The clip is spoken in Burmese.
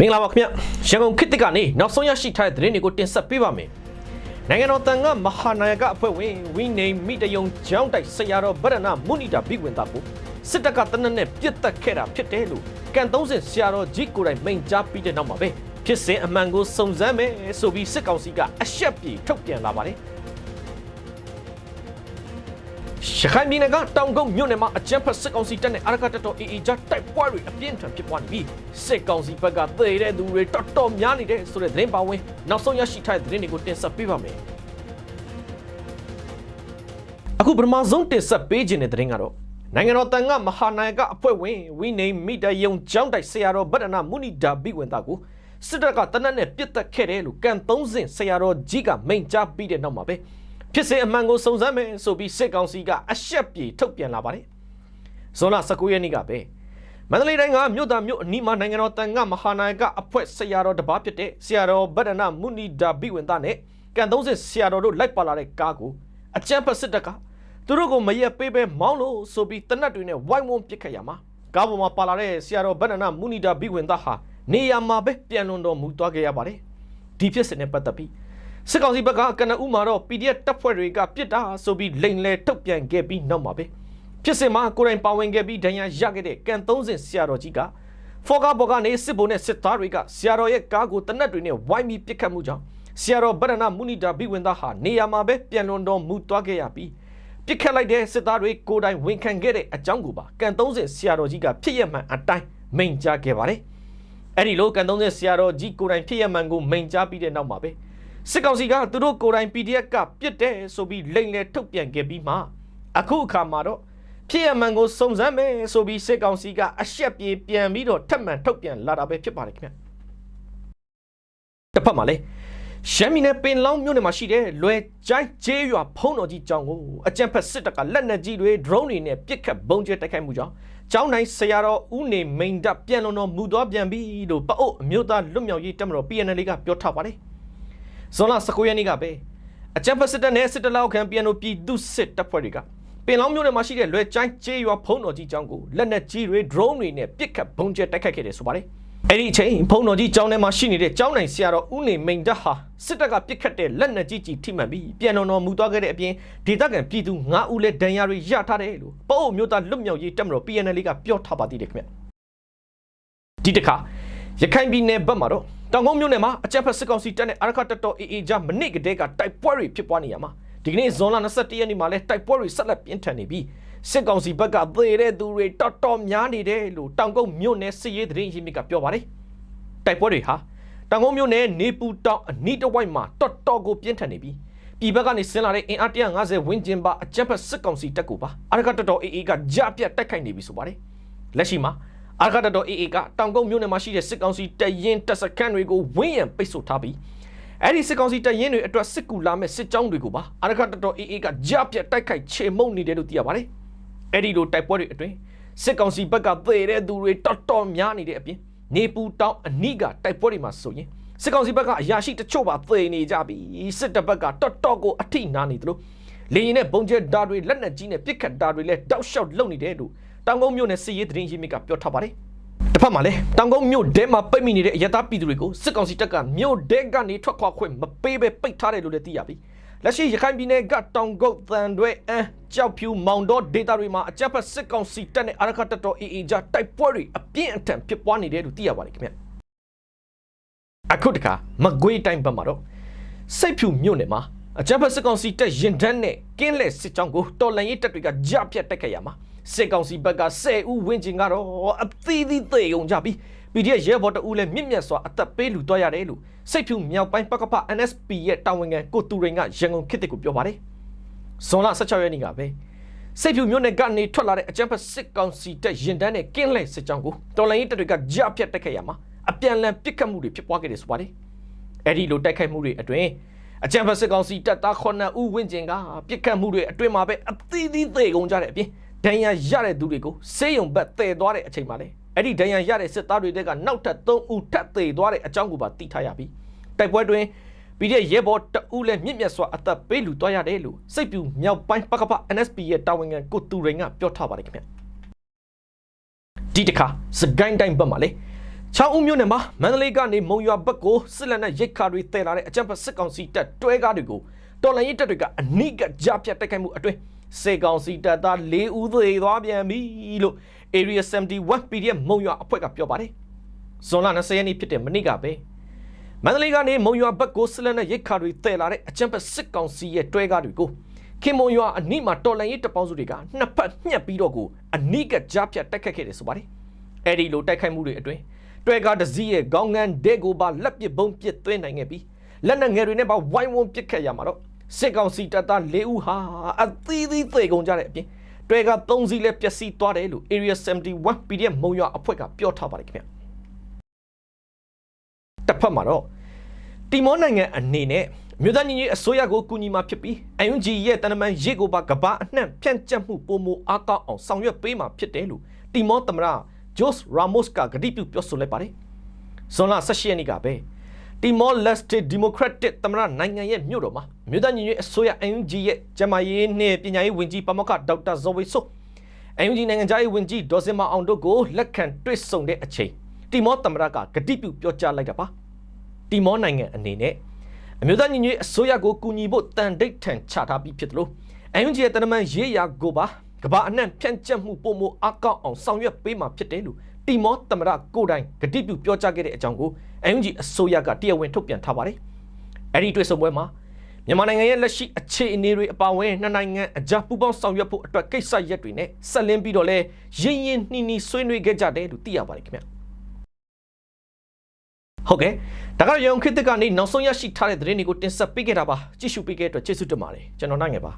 မင်္ဂလာပါခင်ဗျရန်ကုန်ခေတ်တစ်ကနေနောက်ဆုံးရရှိထားတဲ့သတင်းတွေကိုတင်ဆက်ပေးပါမယ်နိုင်ငံတော်တန်ကမဟာနာယကအဖွဲ့ဝင်ဝိနေမိတယုံကျောင်းတိုက်ဆရာတော်ဗရဏမုနိတာဘိဝင်တာကိုစစ်တပ်ကတနက်နဲ့ပြစ်တက်ခဲ့တာဖြစ်တယ်လို့ကန်30ဆရာတော်ကြီးကိုယ်တိုင်မိန့်ကြားပြီးတဲ့နောက်မှာပဲဖြစ်စဉ်အမှန်ကိုစုံစမ်းမယ်ဆိုပြီးစစ်ကောင်စီကအရှက်ပြေထုတ်ပြန်လာပါတယ် ရခိုင်ပြည်နယ်ကတောင်ကုန်းမြို့နယ်မှာအကြမ်းဖက်စစ်ကောင်စီတပ်နဲ့အာရကတပ်တော် AA ကြားတိုက်ပွဲတွေအပြင်းထန်ဖြစ်ပွားနေပြီးစစ်ကောင်စီဘက်ကသေတဲ့သူတွေတော်တော်များနေတဲ့ဆိုတဲ့သတင်းပါဝင်နောက်ဆုံးရရှိထားတဲ့သတင်းတွေကိုတင်ဆက်ပေးပါမယ်။အခုပထမဆုံးတင်ဆက်ပေးခြင်းတဲ့သတင်းကတော့နိုင်ငံတော်တန်ကမဟာနာယကအဖွဲ့ဝင်ဝိနေမိတယုံကျောင်းတိုက်ဆရာတော်ဗဒနာမုနိဒါဘိဝင်တာကိုစစ်တပ်ကတနက်နဲ့ပြစ်တက်ခဲ့တယ်လို့ကန်30ဆရာတော်ကြီးကမိန့်ကြားပြီးတဲ့နောက်မှာပဲ ဖြစ်စဉ်အမှန်ကိုစုံစမ်းမယ်ဆိုပြီးစစ်ကောင်စီကအရှက်ပြေထုတ်ပြန်လာပါတယ်။ဇွန်လ19ရက်နေ့ကပဲမန္တလေးတိုင်းကမြို့သားမြို့အနီးမှာနိုင်ငံတော်တန်ကမဟာနာယကအဖွဲ့ဆရာတော်တစ်ပါးဖြစ်တဲ့ဆရာတော်ဗဒနာမုနိဒါဘိဝင်တာနဲ့ကန်30ဆရာတော်တို့လိုက်ပါလာတဲ့ကားကိုအကြမ်းဖက်စစ်တပ်ကသူတို့ကိုမရက်ပေးပဲမောင်းလို့ဆိုပြီးတနတ်တွေနဲ့ဝိုင်းဝန်းပစ်ခတ်ရမှာကားပေါ်မှာပါလာတဲ့ဆရာတော်ဗဒနာမုနိဒါဘိဝင်တာဟာနေရာမှာပဲပြန်လွန်တော်မူသွားခဲ့ရပါတယ်ဒီဖြစ်စဉ်နဲ့ပတ်သက်ပြီး စစ်ကောင်စီဘက်ကကနဦးမှာတော့ PDF တပ်ဖွဲ့တွေကပြစ်တာဆိုပြီးလိန်လဲထုတ်ပြန်ခဲ့ပြီးနောက်မှာပဲဖြစ်စဉ်မှာကိုယ်တိုင်ပါဝင်ခဲ့ပြီးဒဏ်ရာရခဲ့တဲ့ကန်30ဆရာတော်ကြီးကဖော်ကားဘော်ကနေစစ်ဘုံနဲ့စစ်သားတွေကဆရာတော်ရဲ့ကားကိုတနက်တွေနဲ့ဝိုင်းပြီးပစ်ခတ်မှုကြောင့်ဆရာတော်ဗဒနာမုနိတာဘိဝင်သားဟာနေရာမှာပဲပြန်လွန်တော်မူသွားခဲ့ရပြီးပြစ်ခတ်လိုက်တဲ့စစ်သားတွေကိုယ်တိုင်ဝန်ခံခဲ့တဲ့အကြောင်းကိုပါကန်30ဆရာတော်ကြီးကဖြစ်ရမှန်အတိုင်းမိန့်ကြားခဲ့ပါတယ်အဲ့ဒီလိုကန်30ဆရာတော်ကြီးကိုယ်တိုင်ဖြစ်ရမှန်ကိုမိန့်ကြားပြီးတဲ့နောက်မှာပဲ စစ်ကောင်စီကသူတို့ကိုယ်တိုင် PDF ကပြစ်တယ်ဆိုပြီးလိန်လေထုတ်ပြန်ခဲ့ပြီးမှအခုအခါမှာတော့ဖြစ်ရမှန်ကိုစုံစမ်းမယ်ဆိုပြီးစစ်ကောင်စီကအရှက်ပြေပြန်ပြီးတော့ထပ်မံထုတ်ပြန်လာတာပဲဖြစ်ပါတယ်ခင်ဗျတစ်ဖက်မှာလည်းရှမ်းပြည်နယ်ပင်လောင်းမြို့နယ်မှာရှိတဲ့လွယ်ကျိုင်းကျေးရွာဖုံးတော်ကြီးကျောင်းကိုအကြံဖက်စစ်တပ်ကလက်နက်ကြီးတွေ drone တွေနဲ့ပစ်ခတ်ပုံကျဲတိုက်ခိုက်မှုကြောင့်ကျောင်းတိုင်းဆရာတော်ဦးနေမိန်တပ်ပြန်လွန်တော်မူသွားပြန်ပြီလို့ပအုပ်အမျိုးသားလွတ်မြောက်ရေးတပ်မတော် PNL ကပြောထားပါတယ် ဇွန်လ19ရက်နေ့ကပဲအကြံဖက်စစ်တပ်နဲ့စစ်တပ်လောက်ခံပြန်လို့ပြည်သူစစ်တပ်ဖွဲ့တွေကပင်လောင်းမြို့နယ်မှာရှိတဲ့လွယ်ကျိုင်းကျေးရွာဖုံးတော်ကြီးကျောင်းကိုလက်နက်ကြီးတွေ drone တွေနဲ့ပစ်ခတ်ပုံကျဲတိုက်ခိုက်ခဲ့တယ်ဆိုပါတယ်အဲ့ဒီအချိန်ဖုံတော်ကြီးကျောင်းထဲမှာရှိနေတဲ့ကျောင်းနိုင်ဆရာတော်ဦးနေမိန်တက်ဟာစစ်တပ်ကပစ်ခတ်တဲ့လက်နက်ကြီးကြီးထိမှန်ပြီးပြန်တော်တော်မူသွားခဲ့တဲ့အပြင်ဒေသခံပြည်သူ9ဦးလည်းဒဏ်ရာတွေရထားတယ်လို့ပို့အမျိုးသားလွတ်မြောက်ရေးတပ်မတော် PNL ကပြောထားပါသေးတယ်ခင်ဗျဒီတခါရခိုင်ပြည်နယ်ဘက်မှာတော့ တောင်ကုန်းမြို့နယ်မှာအကြမ်းဖက်စစ်ကောင်စီတပ်နဲ့အာရခတပ်တော် AA ကြားမနေ့ကတည်းကတိုက်ပွဲတွေဖြစ်ပွားနေရမှာဒီကနေ့ဇွန်လ21ရက်နေ့မှာလည်းတိုက်ပွဲတွေဆက်လက်ပြင်းထန်နေပြီးစစ်ကောင်စီဘက်ကသေတဲ့သူတွေတော်တော်များနေတယ်လို့တောင်ကုန်းမြို့နယ်စစ်ရေးသတင်းရင်းမြစ်ကပြောပါတယ်တိုက်ပွဲတွေဟာတောင်ကုန်းမြို့နယ်နေပူတောင်အနီးတစ်ဝိုက်မှာတော်တော်ကိုပြင်းထန်နေပြီးပြည်ဘက်ကနေဆင်းလာတဲ့အင်အား150ဝန်းကျင်ပါအကြမ်းဖက်စစ်ကောင်စီတပ်ကိုပါအာရခတပ်တော် AA ကကြားပြတ်တိုက်ခိုက်နေပြီဆိုပါတယ်လက်ရှိမှာ အာရခတပ်တော် AA ကတောင်ကုန်းမြို့နယ်မှာရှိတဲ့စစ်ကောင်စီတပ်ရင်းတပ်စခန်းတွေကိုဝင်းရံပိတ်ဆို့ထားပြီးအဲ့ဒီစစ်ကောင်စီတပ်ရင်းတွေအတွက်စစ်ကူလာမဲ့စစ်ကြောင်းတွေကိုပါအာရခတပ်တော် AA ကကြားပြတ်တိုက်ခိုက်ချေမှုန်းနေတယ်လို့သိရပါတယ်အဲ့ဒီလိုတိုက်ပွဲတွေအတွင်းစစ်ကောင်စီဘက်ကသေတဲ့သူတွေတော်တော်များနေတဲ့အပြင်နေပူတောင်အနိကတိုက်ပွဲတွေမှာဆိုရင်စစ်ကောင်စီဘက်ကအရာရှိတချို့ပါသေနေကြပြီစစ်တပ်ဘက်ကတော်တော်ကိုအထိနာနေတယ်လို့ လေရင်နဲ့ဘုံကျဲဓာတ်တွေလက်နက်ကြီးနဲ့ပစ်ခတ်ဓာတ်တွေလည်းတောက်လျှောက်လုံနေတယ်လို့တောင်ကုန်းမြို့နယ်စစ်ရေးသတင်းရင်းမြစ်ကပြောထားပါတယ်တစ်ဖက်မှာလည်းတောင်ကုန်းမြို့ဒဲမှာပိတ်မိနေတဲ့အရတားပြည်သူတွေကိုစစ်ကောင်စီတပ်ကမြို့ဒဲကနေထွက်ခွာခွင့်မပေးဘဲပိတ်ထားတယ်လို့လည်းသိရပြီလက်ရှိရခိုင်ပြည်နယ်ကတောင်ကုတ်တန်တွေအန်းကြောက်ဖြူမောင်တော်ဒေတာတွေမှာအကြမ်းဖက်စစ်ကောင်စီတပ်နဲ့အာရခတပ်တော် AA ကြားတိုက်ပွဲတွေအပြင်းအထန်ဖြစ်ပွားနေတယ်လို့သိရပါတယ်ခင်ဗျအခုတခါမကွေးတိုင်းဘက်မှာတော့စိတ်ဖြူမြို့နယ်မှာ အကြမ်းဖက်စစ်ကောင်စီတပ်ရင်တန်းနဲ့ကင်းလက်စစ်ကြောင်းကိုတော်လန်ရေးတပ်တွေကကြားပြတ်တိုက်ခိုက်ရမှာစစ်ကောင်စီဘက်က10ဦးဝန်းကျင်ကတော့အသီးသီးသေုံကြပြီး PDF ရဲဘော်တဦးလည်းမြင့်မြတ်စွာအသက်ပေးလူသွားရတယ်လို့စိတ်ဖြူမြောက်ပိုင်းပကပ NSP ရဲ့တာဝန်ခံကိုတူရင်ကရန်ကုန်ခေတ်တစ်ကိုပြောပါတယ်ဇွန်လ16ရက်နေ့ကပဲစိတ်ဖြူမြို့နယ်ကနေထွက်လာတဲ့အကြမ်းဖက်စစ်ကောင်စီတပ်ရင်တန်းနဲ့ကင်းလဲစစ်ကြောင်းကိုတော်လိုင်းရေးတပ်တွေကကြားပြတ်တိုက်ခိုက်ရမှာအပြန်လန်ပစ်ခတ်မှုတွေဖြစ်ပွားခဲ့တယ်ဆိုပါတယ်အဲ့ဒီလိုတိုက်ခိုက်မှုတွေအတွင်း အကြံဖက်စစ်ကောင်စီတပ်သား9ဦးဝန်းကျင်ကပြစ်ခတ်မှုတွေအတွင်းမှာပဲအသီးသီးသေကုန်ကြတဲ့အပြင်ဒဏ်ရာရတဲ့သူတွေကိုစေယုံဘက်တည်သွားတဲ့အချိန်မှာလေအဲ့ဒီဒဏ်ရာရတဲ့စစ်သားတွေတဲကနောက်ထပ်3ဦးထပ်သေသွားတဲ့အကြောင်းကိုပါသိထားရပြီတိုက်ပွဲတွင်ပြီးတဲ့ရဲဘော်တဦးလည်းမြင့်မြတ်စွာအသက်ပေးလူသွားရတယ်လို့စိတ်ပြူမြောက်ပိုင်းပကပ NSP ရဲ့တာဝန်ခံကိုတူရင်ကပြောထားပါတယ်ခင်ဗျဒီတခါစကိုင်းတိုင်းဘက်မှာလေ ချောင်းဦးမြို့နယ်မှာမန္တလေးကနေမုံရွာဘက်ကိုစစ်လက်နက်ရိတ်ခါတွေတည်လာတဲ့အကြမ်းဖက်စစ်ကောင်စီတပ်တွဲကားတွေကိုတော်လှန်ရေးတပ်တွေကအနိကကြားဖြတ်တိုက်ခိုက်မှုအတွင်းစေကောင်စီတပ်သား၄ဦးသေသွားပြန်ပြီလို့ Area 71 PDF မုံရွာအဖွဲ့ကပြောပါတယ်။ဇွန်လ20ရက်နေ့ဖြစ်တဲ့မနေ့ကပဲမန္တလေးကနေမုံရွာဘက်ကိုစစ်လက်နက်ရိတ်ခါတွေတည်လာတဲ့အကြမ်းဖက်စစ်ကောင်စီရဲ့တွဲကားတွေကိုခင်မုံရွာအနိမှာတော်လှန်ရေးတပ်ပေါင်းစုတွေကနှစ်ဖက်ညှက်ပြီးတော့ကိုအနိကကြားဖြတ်တိုက်ခိုက်ခဲ့တယ်ဆိုပါတယ်။ အဲ့ဒီလိုတိုက်ခိုက်မှုတွေအတွင်းတွဲကားတစ်စီးရဲ့ခေါင်းငန်းဒဲကိုပါလက်ပစ်ဘုံပစ်သွင်းနိုင်ခဲ့ပြီးလက်နက်ငယ်တွေနဲ့ပါဝိုင်းဝန်းပစ်ခတ်ရမှာတော့စစ်ကောင်စီတပ်သား၄ဦးဟာအသီးသီးသေကုန်ကြတဲ့အပြင်တွဲကား၃စီးလည်းပျက်စီးသွားတယ်လို့ Area 71 PDF မုံရွာအဖွဲ့ကပြောထားပါတယ်ခင်ဗျတစ်ဖက်မှာတော့တီမောနိုင်ငံအနေနဲ့မြို့သားညီညီအစိုးရကိုကူညီမှာဖြစ်ပြီး UNG ရဲ့တနမန်ရေကိုပါကဘာအနှံ့ဖြန့်ကျက်မှုပုံမအားကောင်းအောင်ဆောင်ရွက်ပေးမှာဖြစ်တယ်လို့တီမောသမ္မတဂျို့စ်ရာ မို့စ်ကဂတိပြုပြောဆိုလိုက်ပါတယ်။ဇွန်လ18ရက်နေ့ကပဲတီမောလက်စတစ်ဒီမိုကရက်တစ်သမ္မတနိုင်ငံရဲ့မြို့တော်မှာမြို့သားညီညွတ်အစိုးရ UNG ရဲ့ဂျမာရေးနှင့်ပညာရေးဝန်ကြီးပမခဒေါက်တာဇော်ဝေဆို UNG နိုင်ငံသားရေးဝန်ကြီးဒေါ်စင်မအောင်တို့ကိုလက်ခံတွေ့ဆုံတဲ့အချိန်တီမောသမ္မတကဂတိပြုပြောကြားလိုက်တာပါ။တီမောနိုင်ငံအနေနဲ့အမျိုးသားညီညွတ်အစိုးရကိုကူညီဖို့တန်ဒိတ်ထန်ချထားပြီးဖြစ်တယ်လို့ UNG ရဲ့တနမန်ရေးရာကိုပါ ကဘာအနှံ့ဖြန့်ကျက်မှုပုံမအကောက်အောင်ဆောင်ရွက်ပေးမှာဖြစ်တယ်လို့တီမောသမ္မတကိုတိုင်ဂတိပြုပြောကြားခဲ့တဲ့အကြောင်းကို UNG အစိုးရကတရားဝင်ထုတ်ပြန်ထားပါတယ်။အဲ့ဒီတွေ့ဆုံပွဲမှာမြန်မာနိုင်ငံရဲ့လက်ရှိအခြေအနေတွေအပါအဝင်နှစ်နိုင်ငံအကြားပူးပေါင်းဆောင်ရွက်ဖို့အတွက်ကိစ္စရပ်တွေနဲ့ဆက်လင်းပြီးတော့လဲရင်းရင်းနှီးနှီးဆွေးနွေးခဲ့ကြတယ်လို့သိရပါတယ်ခင်ဗျ။ဟုတ်ကဲ့ဒါကတော့ရုံခေတ်ကနေနောက်ဆုံးရရှိထားတဲ့သတင်းတွေကိုတင်ဆက်ပေးခဲ့တာပါကြည့်ရှုပေးခဲ့တဲ့အတွက်ကျေးဇူးတင်ပါတယ်ကျွန်တော်နိုင်ငယ်ပါ